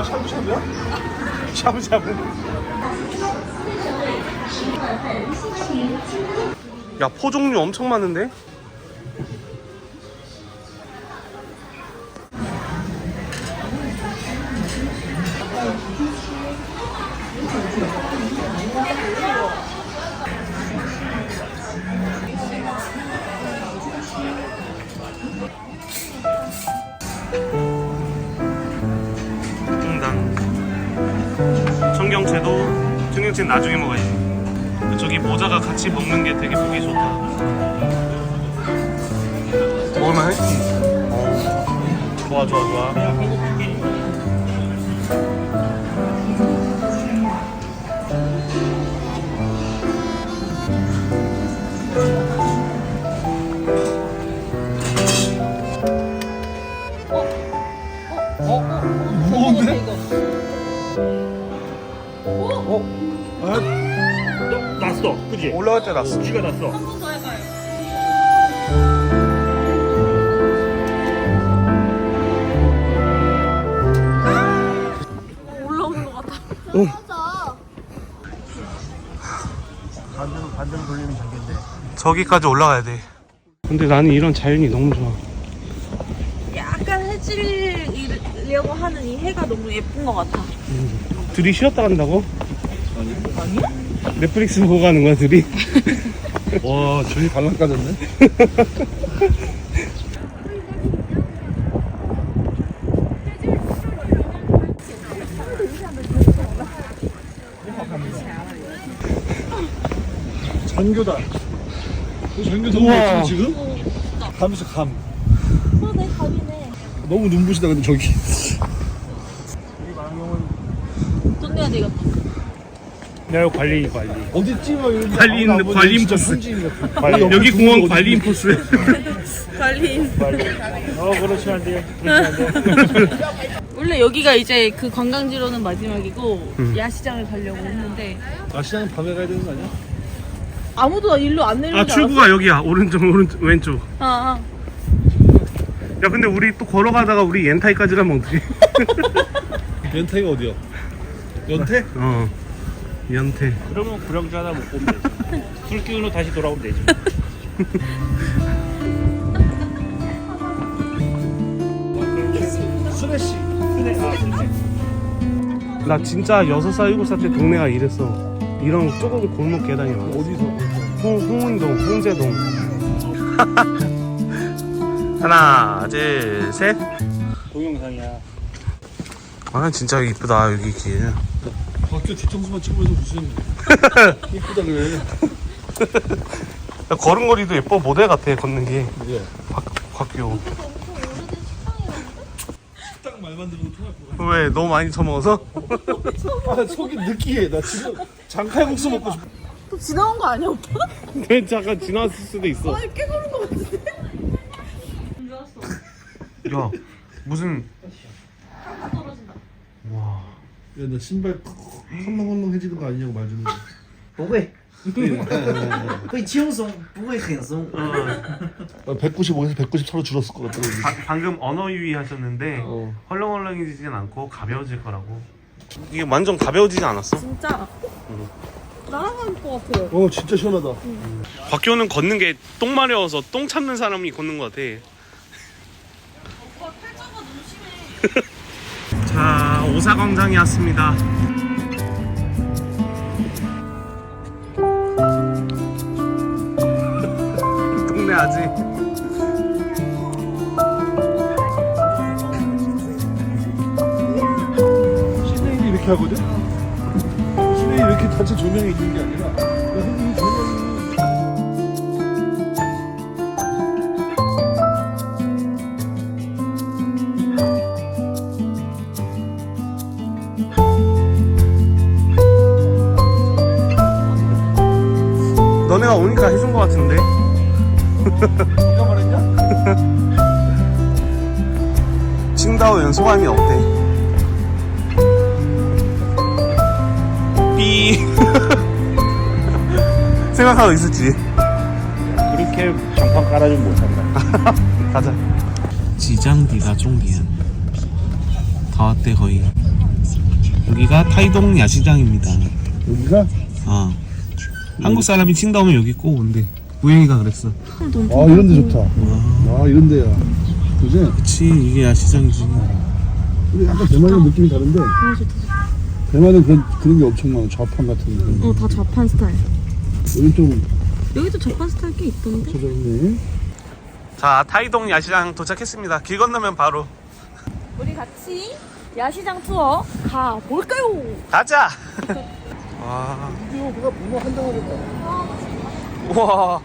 뭐야 샤브샤브야? 샤브샤브 야 포 종류 엄청 많은데? 청경채는 나중에 먹어야지. 저기 모자가 같이 먹는 게 되게 보기 좋다. 먹을만해? 좋아 좋아 좋아 때 났어 쥐가 났어. 한 번 더 해봐요. 올라오는 것 같아. 반대로 반대로 돌리면 되겠네. 저기까지 올라가야 돼 근데 나는 이런 자연이 너무 좋아 약간 해지려고 하는 이 해가 너무 예쁜 것 같아. 둘이 쉬었다 간다고? 넷플릭스 보고 가는 거야 둘이? 와, 저기 발랑 까졌네. 전교다. 그 전교 우와. 멋지 지금? 감에서 감. 어, 내 밥이네. 너무 눈부시다 근데 저기. 돈 내야 되겠다. 내가 관리 관리. 어디 찍어 여기 관리 있는- 아무나 보지, 관리 인 포스. 관리 여기 공원 어디 관리 있는- 인포스래 관리인. 어 그렇지 안 돼. 그렇지 안 돼. 원래 여기가 이제 그 관광지로는 마지막이고 음. 야시장을 가려고 했는데 아 시장 밤에 가야 되는 거 아니야? 아무도 일로 안 내려오지 아 출구가 여기야 오른쪽 오른쪽 왼쪽? 아, 아. 야 근데 우리 또 걸어가다가 우리 옌타이까지 가면 어떡해 연태가 어디야? 연태? 어 연태 그러면 구령주 하나 먹고 오면 되지. 술 기운으로 다시 돌아오면 되지. 수레씨. 아, 나 진짜 여섯 살 일곱 살때 동네가 이랬어 이런 좁은 골목 계단이 많아 어디서? 홍, 홍은동 홍제동 하나 둘셋 동영상이야. 아 진짜 이쁘다 여기 길 학교 뒤통수만 찍으면서 무슨 이쁘다 그래. 야, 걸음걸이도 예뻐 모델 같아 걷는 게딱 말만 들어도 것 같아. 왜 너무 많이 처먹어서? 아 속이 느끼해. 나 지금 장칼국수 먹고 싶어. 또 지나온 거 아니야 오빠? 왜 잠깐 지나왔을 수도 있어 아니 깨보는 거 같은데? 야 무슨 떨어진다. 와 야, 나 신발 헐렁헐렁해지는 거 아니냐고 말 주는 거. 不会，会轻松，不会很松。 나 195에서 194로 줄었을 것 같아. 바- 방금 언어 유희 하셨는데 어. 헐렁헐렁해지진 않고 가벼워질 거라고 이게 완전 가벼워지지 않았어? 진짜 날아갈 것 같아요. 어, 진짜 시원하다. 곽교는 걷는 게 똥 마려워서 똥 참는 사람이 걷는 것 같아 자 오사광장에 왔습니다 아직 시내인이 이렇게 하거든? 시내에 이렇게 단체 조명이 있는 게 아니라, 칭다오엔 소감이 어때? 삐 생각하고 있었지 그렇게 장판 깔아주면 못한다. 가자 지장디가 종디엔 다 왔대 거의 여기가 타이동 야시장입니다. 여기가? 아 한국 사람이 칭다 오면 여기 꼭 온대. 우영이가 그랬어. 아 이런 데 좋다. 아 이런 데야. 그지? 그치 이게 야시장이지. 근데 약간 대만이랑 느낌이 다른데 아 좋다. 대만은 그런, 그런 게 엄청 많아. 좌판 같은 거. 어다 자판 스타일. 여기 좀 여기도 자판 스타일 꽤 있던데. 찾아있네. 자 타이동 야시장 도착했습니다. 길 건너면 바로 우리 같이 야시장 투어 가 볼까요? 가자. 와. 이거 그가 문어 한 장을 했다. 우와.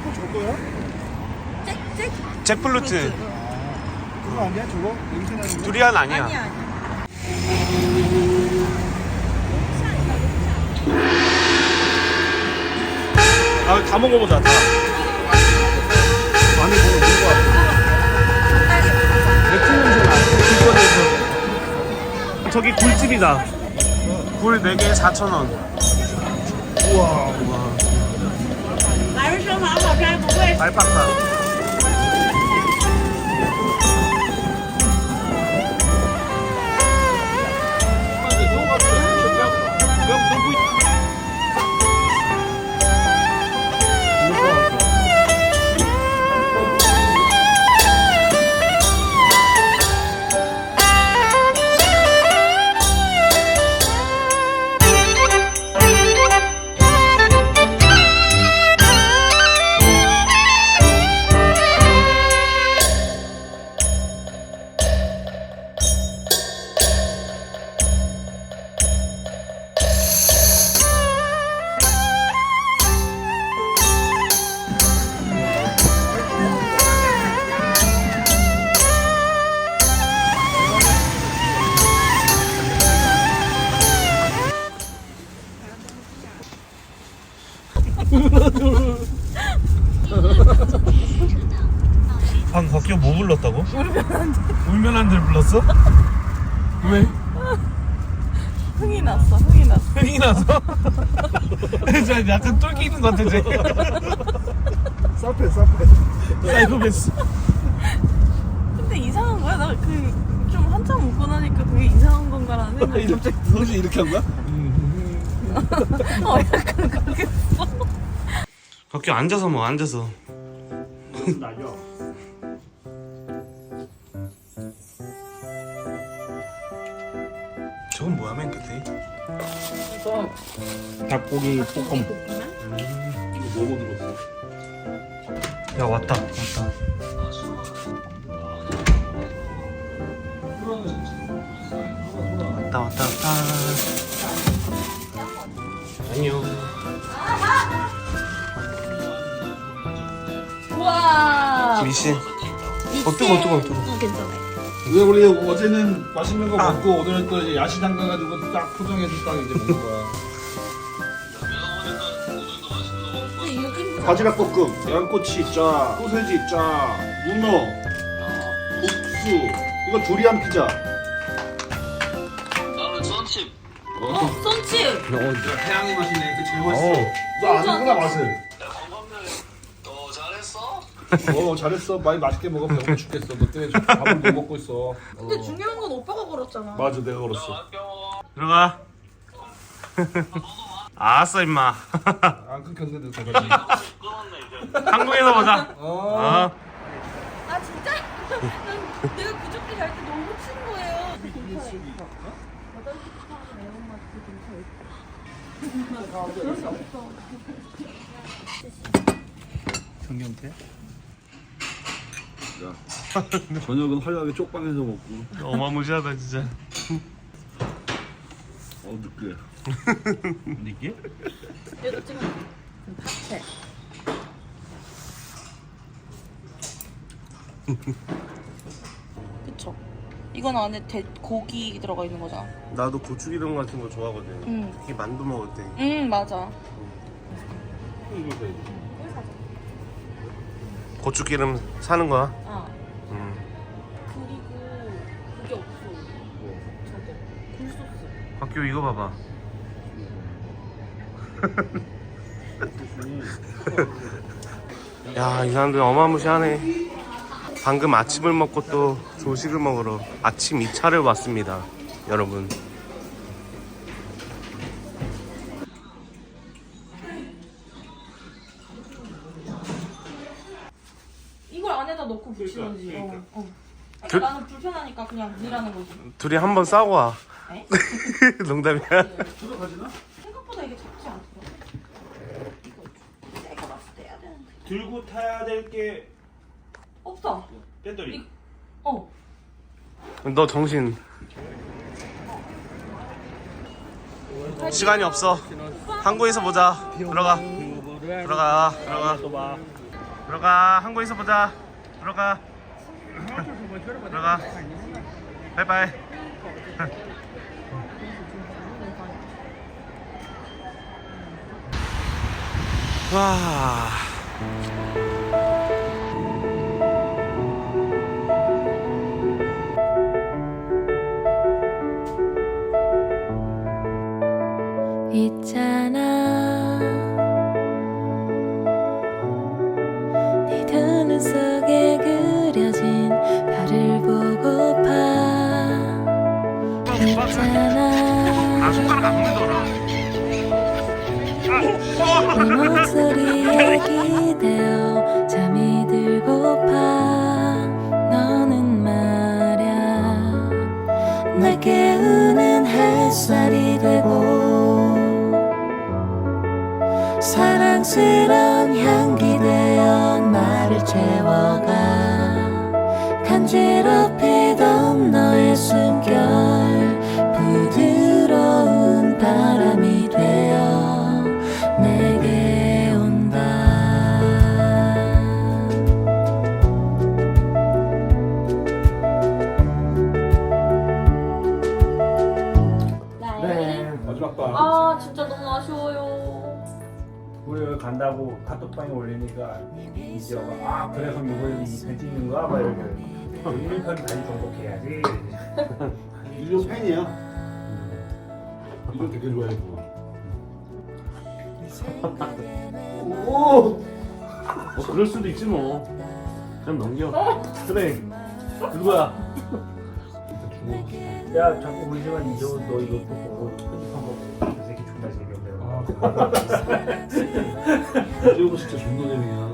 이거 저거야? 짹짹. 잭플루트. 그거 아니야 저거? 냄새 나는 거? 두리안 아니야. 아니야 아니야. 아, 다 먹어보자. 다. 많이 먹어 먹어. 맥주 냄새 나. 길거리에서. 저기 굴집이다. 굴 4개에 4,000원. 우와. 우와. 来日生蚝好摘不贵。 말팍다. 방금 덕규 뭐 불렀다고? 울면한들 울면한들 불렀어? 왜? 흥이 났어. 흥이 났어. 흥이 나서? 저 약간 있는 것 같아 쟤 사페 사페. 사이코패스 근데 이상한 거야. 나 그 좀 한참 웃고 나니까 그게 이상한 건가라는 생각이 갑자기. 당신 이렇게 한 거야? 어 약간 그렇게. 덕규 앉아서 뭐 앉아서 나죠. 저건 뭐야 맨 끝에? 닭고기 볶음. 뭐고 들었어? 야 왔다 왔다 왔다 왔다 미신 어 뜨거 뜨거 뜨거 어 괜찮아. 왜 우리 어제는 맛있는 거 먹고 오늘은 또 이제 야시장 가가지고 딱 포장해서 딱 이제 먹는 거야. 근데 바지락 볶음, 양꼬치 있자, 소세지 있자, 문어, 국수, 이거 두리안 피자. 어 썬칩. 태양의 맛이네. 그 제일 어. 너 아는구나 맛을. 어 잘했어 많이 맛있게 먹어 배고파 죽겠어 너 때문에 지금 밥을 못 먹고 있어 근데 중요한 건 오빠가 걸었잖아. 맞아 내가 걸었어 들어가 아싸 임마 안 끊겼는데 대가리 한국에서 보자 어. 어. 아 진짜? 난 내가 그저께 잘때 너무 친 거예요. 정경태? 저녁은 화려하게 쪽방에서 먹고 어마무시하다 진짜 어 늦게 이게? 얘도 찍어. 파채. 그쵸. 이건 안에 대, 고기 들어가 있는 거잖아. 나도 고추기름 같은 거 좋아하거든 응. 특히 만두 먹을 때 응 맞아. 고추기름 사는 거야 아 음. 그리고 그게 없어. 저거 굴소스. 학교 이거 봐봐 야, 이 사람들 어마무시하네. 방금 아침을 먹고 또 조식을 먹으러 아침 2차를 왔습니다. 여러분. 싫어지. 어, 어. 그- 그러니까 나는 불편하니까 그냥 일하는 거지. 둘이 한번 싸고 와. 에? 농담이야. 들어가지나? 생각보다 이게 작지 않더라. 이거 내가 봤을 때 해야 되는데. 들고 타야 될 게 없어. 배터리. 어. 너 정신. 시간이 없어. 항구에서 보자. 들어가. 들어가. 들어가. 들어가. 항구에서 보자. 들어가. 들어가. 바이바이. 와. 있잖아 목소리에 기대어 잠이 들고파 너는 말야 날 깨우는 햇살이 되고 사랑스런 향기 되어 나를 채워가 간지럽 간다고 카톡방에 올리니까 이제 아 그래서 이번에 이편 찍는가 막 이렇게 1편 다시 정복해야지 일용 팬이야. 이거 되게 좋아해 그거. 오. 뭐 그럴 수도 있지 뭐. 그냥 넘겨. 그래. 누구야? 야 자꾸 우리 집안 이저 너 이거 또 보고 이재호 진짜 존나 재미야.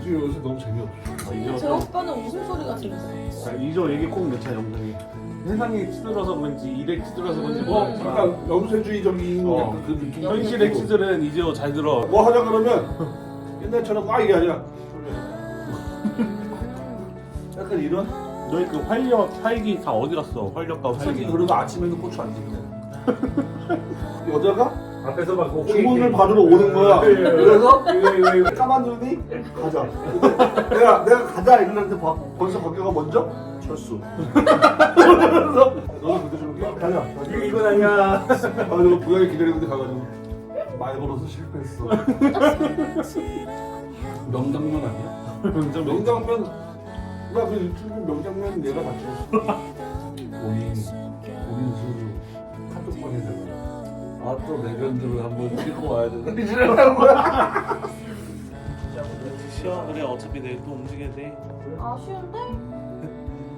이재호 요새 너무 재미없어. 제 오빠는 웃음소리가 재밌어. 아, 이조 얘기 꼭 넣자 영상에. 세상에 찌들어서 그런지 일에 찌들어서 그런지 어, 뭐 약간 염세주의적인 어. 약간 그 느낌. 현실의 찌들은 이제어 잘 들어. 뭐 하자 그러면 옛날처럼 막 이게 아니라 약간 이런 너희 그 활력 활기 다 어디 갔어? 활력과 활기. 그러고 아침에는 고추 안 집네. 여자가 앞에서 막 그거 주문을 받으러 오는 거야. 그래서 이거 이거 까만 눈이 가자. 내가 내가 가자 이랬는데 봐- 벌써 거기가 먼저 철수. 그래서 너는 그때 좀 이렇게 가자. 이거 이건 아니야 가지고 부양이 기다리는데 가가지고 말 걸어서 실패했어. 명장면 아니야? 명장면. 나그 유튜브 명장면 내가 다 찍었어. 본인 본인 스스로 카톡방에다가 아또 레전드를 한번 찍고 와야 되나? 이러는 거야. 쉬어 그래 어차피 내일 또 움직여야 돼. 아쉬운데?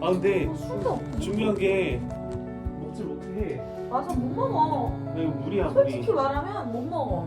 아 근데 술도 없고. 중요한 게 먹지 못해. 맞아 못 먹어. 내가 무리야 무리. 솔직히 말하면 못 먹어.